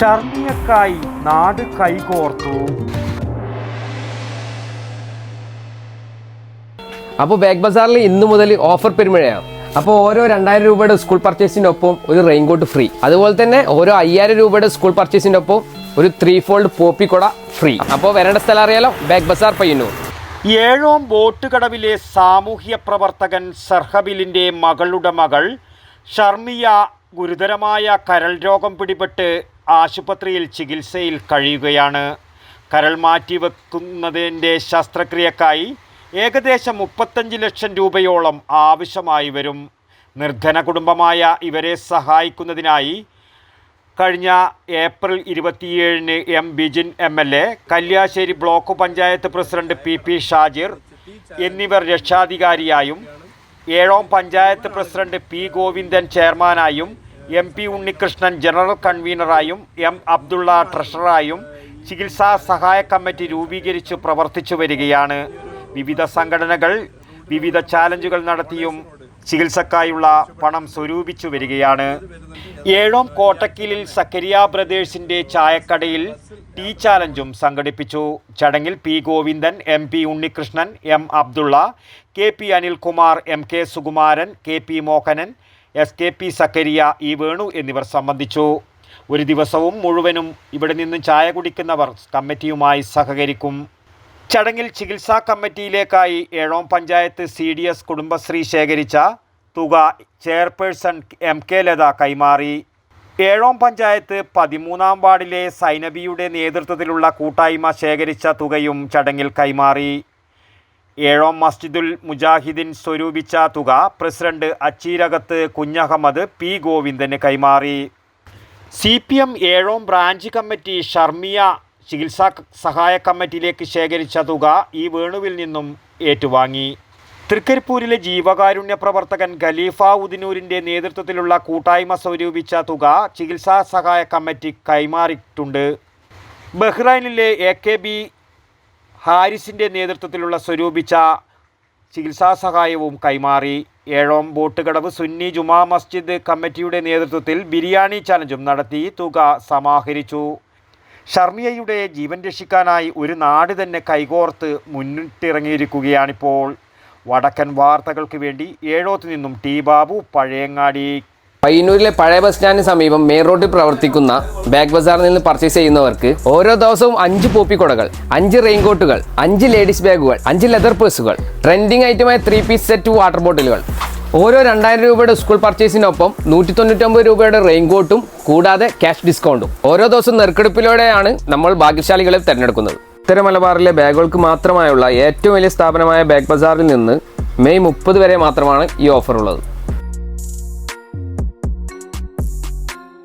ഷർമിയക്കായി നാട് കൈകോർത്തു. അപ്പോൾ ബാഗ് ബസാറിൽ ഇന്നു മുതൽ ഓഫർ പെരുമഴയാണ്. അപ്പോൾ ഓരോ രണ്ടായിരം രൂപയുടെ സ്കൂൾ പർച്ചേസിനൊപ്പം ഒപ്പം ഒരു റെയിൻകോട്ട് ഫ്രീ അതുപോലെ തന്നെ ഓരോ അയ്യായിരം രൂപയുടെ സ്കൂൾ പർച്ചേസിനൊപ്പം ഒപ്പം ഒരു ത്രീ ഫോൾഡ് പോപ്പി കൊട ഫ്രീ അപ്പോൾ വരേണ്ട സ്ഥലം അറിയാലോ ബാഗ് ബസാർ പയ്യന്നൂർ. ഏഴോം ബോട്ട് കടവിലെ സാമൂഹ്യ പ്രവർത്തകൻ സർഹബിലിന്റെ മകളുടെ മകൾ ഷർമിയ ഗുരുതരമായ കരൾ രോഗം പിടിപെട്ട് ആശുപത്രിയിൽ ചികിത്സയിൽ കഴിയുകയാണ്. കരൾ മാറ്റിവെക്കുന്നതിന്റെ ശസ്ത്രക്രിയക്കായി ഏകദേശം മുപ്പത്തഞ്ച് ലക്ഷം രൂപയോളം ആവശ്യമായി വരും. നിർധന കുടുംബമായ ഇവരെ സഹായിക്കുന്നതിനായി കഴിഞ്ഞ ഏപ്രിൽ ഇരുപത്തിയേഴിന് M Bijin M L A Kalliasseri block panchayat president P P Shajir എന്നിവർ രക്ഷാധികാരിയായും ഏഴോം പഞ്ചായത്ത് പ്രസിഡന്റ് പി ഗോവിന്ദൻ ചെയർമാനായും എം പി ഉണ്ണികൃഷ്ണൻ ജനറൽ കൺവീനറായും എം അബ്ദുള്ള ട്രഷററായും ചികിത്സാ സഹായ കമ്മിറ്റി രൂപീകരിച്ച് പ്രവർത്തിച്ചു വരികയാണ്. വിവിധ സംഘടനകൾ വിവിധ ചാലഞ്ചുകൾ നടത്തിയും ചികിത്സക്കായുള്ള പണം സ്വരൂപിച്ചു വരികയാണ്. ഏഴോം കോട്ടക്കിലിൽ സക്കരിയ ബ്രദേഴ്സിന്റെ ചായക്കടയിൽ ടീ ചാലഞ്ചും സംഘടിപ്പിച്ചു. ചടങ്ങിൽ P Govindan M P Unnikrishnan M Abdulla K P Anilkumar M K Sukumaran K P Mohanan S K P Sakkariya E Venu എന്നിവർ സംബന്ധിച്ചു. ഒരു ദിവസവും മുഴുവനും ഇവിടെ നിന്നും ചായ കുടിക്കുന്നവർ കമ്മിറ്റിയുമായി സഹകരിക്കും. ചടങ്ങിൽ ചികിത്സാ കമ്മിറ്റിയിലേക്കായി Ezhome panchayat C D S Kudumbashree ശേഖരിച്ച തുക ചെയർപേഴ്സൺ എം കെ ലത കൈമാറി. ഏഴോം പഞ്ചായത്ത് പതിമൂന്നാം വാർഡിലെ സൈനബിയുടെ നേതൃത്വത്തിലുള്ള കൂട്ടായ്മ ശേഖരിച്ച തുകയും ചടങ്ങിൽ കൈമാറി. ഏഴോം മസ്ജിദുൽ മുജാഹിദീൻ സ്വരൂപിച്ച തുക പ്രസിഡന്റ് അച്ചീരകത്ത് കുഞ്ഞഹമ്മദ് പി ഗോവിന്ദന് കൈമാറി. C P M Ezhome branch committee Sharmiya ചികിത്സാ സഹായ കമ്മിറ്റിയിലേക്ക് ശേഖരിച്ച തുക ഈ വേണുവിൽ നിന്നും ഏറ്റുവാങ്ങി. തൃക്കരിപ്പൂരിലെ ജീവകാരുണ്യ പ്രവർത്തകൻ ഖലീഫ ഉദിനൂരിന്റെ നേതൃത്വത്തിലുള്ള കൂട്ടായ്മ സ്വരൂപിച്ച തുക ചികിത്സാ സഹായ കമ്മിറ്റി കൈമാറിയിട്ടുണ്ട്. ബഹ്റൈനിലെ എ കെ ബി ഹാരിസിന്റെ നേതൃത്വത്തിലുള്ള സ്വരൂപിച്ച ചികിത്സാ സഹായവും കൈമാറി. ഏഴോം ബോട്ടുകടവ് സുന്നി ജുമാ മസ്ജിദ് കമ്മിറ്റിയുടെ നേതൃത്വത്തിൽ ബിരിയാണി ചലഞ്ചും നടത്തി. തുക സമാഹരിച്ചു. ഷർമിയയുടെ ജീവൻ രക്ഷിക്കാനായി ഒരു നാട് തന്നെ കൈകോർത്ത് മുന്നിട്ടിറങ്ങിയിരിക്കുകയാണിപ്പോൾ. വടക്കൻ വാർത്തകൾക്ക് വേണ്ടി ഏഴോത്ത് നിന്നും ടി ബാബു പഴയങ്ങാടി. പയ്യന്നൂരിലെ പഴയ ബസ് സ്റ്റാൻഡിന് സമീപം മെയിൻ റോഡിൽ പ്രവർത്തിക്കുന്ന ബാഗ് ബസാറിൽ നിന്ന് പർച്ചേസ് ചെയ്യുന്നവർക്ക് ഓരോ ദിവസവും അഞ്ച് പോപ്പിക്കൊടകൾ അഞ്ച് റെയിൻകോട്ടുകൾ അഞ്ച് ലേഡീസ് ബാഗുകൾ അഞ്ച് ലെതർ പേഴ്സുകൾ ട്രെൻഡിങ് ഐറ്റമായ ത്രീ പീസ് സെറ്റ് വാട്ടർ ബോട്ടിലുകൾ ഓരോ രണ്ടായിരം രൂപയുടെ സ്കൂൾ പർച്ചേസിനൊപ്പം നൂറ്റി തൊണ്ണൂറ്റൊമ്പത് രൂപയുടെ റെയിൻകോട്ടും കൂടാതെ ക്യാഷ് ഡിസ്കൗണ്ടും ഓരോ ദിവസവും നെറുക്കെടുപ്പിലൂടെയാണ് നമ്മൾ ഭാഗ്യശാലികളെ തിരഞ്ഞെടുക്കുന്നത്. ഉത്തര മലബാറിലെ ബാഗുകൾക്ക് മാത്രമായുള്ള ഏറ്റവും വലിയ സ്ഥാപനമായ ബാഗ് ബസാറിൽ നിന്ന് മെയ് മുപ്പത് വരെ മാത്രമാണ് ഈ ഓഫർ ഉള്ളത്.